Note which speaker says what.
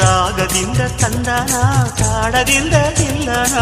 Speaker 1: ರಾಗದಿಂದ ತಂದನ ತಾಡದಿಂದ ತಿಲ್ಲನ